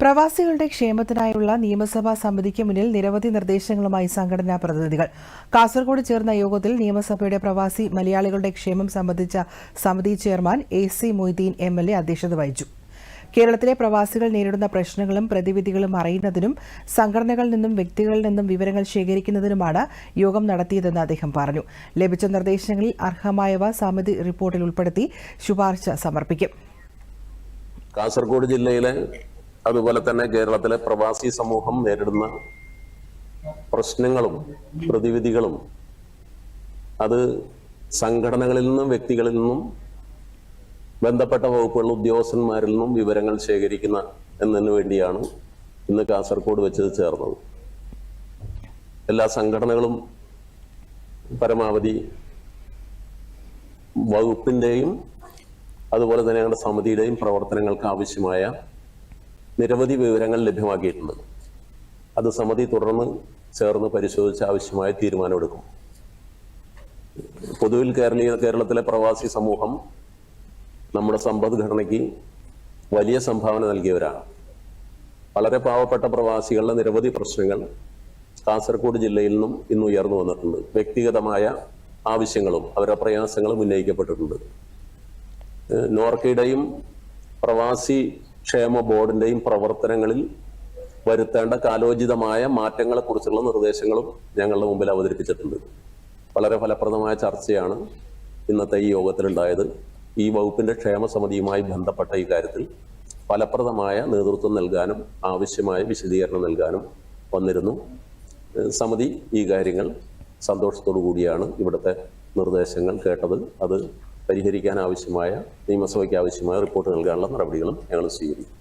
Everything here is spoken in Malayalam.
പ്രവാസികളുടെ ക്ഷേമത്തിനായുള്ള നിയമസഭാ സമിതിക്ക് മുന്നിൽ നിരവധി നിർദ്ദേശങ്ങളുമായി സംഘടനാ പ്രതിനിധികൾ. കാസർഗോഡ് ചേർന്ന യോഗത്തിൽ നിയമസഭയുടെ പ്രവാസി മലയാളികളുടെ ക്ഷേമം സംബന്ധിച്ച സമിതി chairman A C Moideen M അധ്യക്ഷത വഹിച്ചു. കേരളത്തിലെ പ്രവാസികൾ നേരിടുന്ന പ്രശ്നങ്ങളും പ്രതിവിധികളും അറിയുന്നതിനും സംഘടനകളിൽ നിന്നും വ്യക്തികളിൽ നിന്നും വിവരങ്ങൾ ശേഖരിക്കുന്നതിനുമാണ് യോഗം നടത്തിയതെന്ന് അദ്ദേഹം പറഞ്ഞു. ലഭിച്ച നിർദ്ദേശങ്ങളിൽ അർഹമായവ സമിതി റിപ്പോർട്ടിൽ ഉൾപ്പെടുത്തി ശുപാർശ സമർപ്പിക്കും. കാസർഗോഡ് ജില്ലയിലെ അതുപോലെ തന്നെ കേരളത്തിലെ പ്രവാസി സമൂഹം നേരിടുന്ന പ്രശ്നങ്ങളും പ്രതിവിധികളും അത് സംഘടനകളിൽ നിന്നും വ്യക്തികളിൽ നിന്നും ബന്ധപ്പെട്ട വകുപ്പുകളിൽ ഉദ്യോഗസ്ഥന്മാരിൽ നിന്നും വിവരങ്ങൾ ശേഖരിക്കുന്ന എന്നതിനു വേണ്ടിയാണ് ഇന്ന് കാസർഗോഡ് വെച്ച് ചേർന്നത്. എല്ലാ സംഘടനകളും പരമാവധി വകുപ്പിന്റെയും അതുപോലെ തന്നെ ഞങ്ങളുടെ സമിതിയുടെയും പ്രവർത്തനങ്ങൾക്ക് ആവശ്യമായ നിരവധി വിവരങ്ങൾ ലഭ്യമാക്കിയിട്ടുണ്ട്. അത് സമിതി തുടർന്ന് ചേർന്ന് പരിശോധിച്ച് ആവശ്യമായ തീരുമാനമെടുക്കും. പൊതുവിൽ കേരളീയ കേരളത്തിലെ പ്രവാസി സമൂഹം നമ്മുടെ സമ്പദ്ഘടനയ്ക്ക് വലിയ സംഭാവന നൽകിയവരാണ്. വളരെ പാവപ്പെട്ട പ്രവാസികളുടെ നിരവധി പ്രശ്നങ്ങൾ കാസർഗോഡ് ജില്ലയിൽ നിന്നും ഇന്ന് ഉയർന്നു വന്നിട്ടുണ്ട്. വ്യക്തിഗതമായ ആവശ്യങ്ങളും അവരുടെ പ്രയാസങ്ങളും ഉന്നയിക്കപ്പെട്ടിട്ടുണ്ട്. നോർക്കയുടെയും പ്രവാസി ക്ഷേമ ബോർഡിന്റെയും പ്രവർത്തനങ്ങളിൽ വരുത്തേണ്ട കാലോചിതമായ മാറ്റങ്ങളെ കുറിച്ചുള്ള നിർദ്ദേശങ്ങളും ഞങ്ങളുടെ മുമ്പിൽ അവതരിപ്പിച്ചിട്ടുണ്ട്. വളരെ ഫലപ്രദമായ ചർച്ചയാണ് ഇന്നത്തെ ഈ യോഗത്തിലുണ്ടായത്. ഈ വകുപ്പിന്റെ ക്ഷേമ സമിതിയുമായി ബന്ധപ്പെട്ട ഈ കാര്യത്തിൽ ഫലപ്രദമായ നേതൃത്വം നൽകാനും ആവശ്യമായ വിശദീകരണം നൽകാനും വന്നിരുന്നു. സമിതി ഈ കാര്യങ്ങൾ സന്തോഷത്തോടു കൂടിയാണ് ഇവിടുത്തെ നിർദ്ദേശങ്ങൾ കേട്ടത്. അത് പരിഹരിക്കാൻ ആവശ്യമായ നിയമസഭയ്ക്ക് ആവശ്യമായ റിപ്പോർട്ട് നൽകാനുള്ള നടപടികളും ഞങ്ങൾ സ്വീകരിക്കും.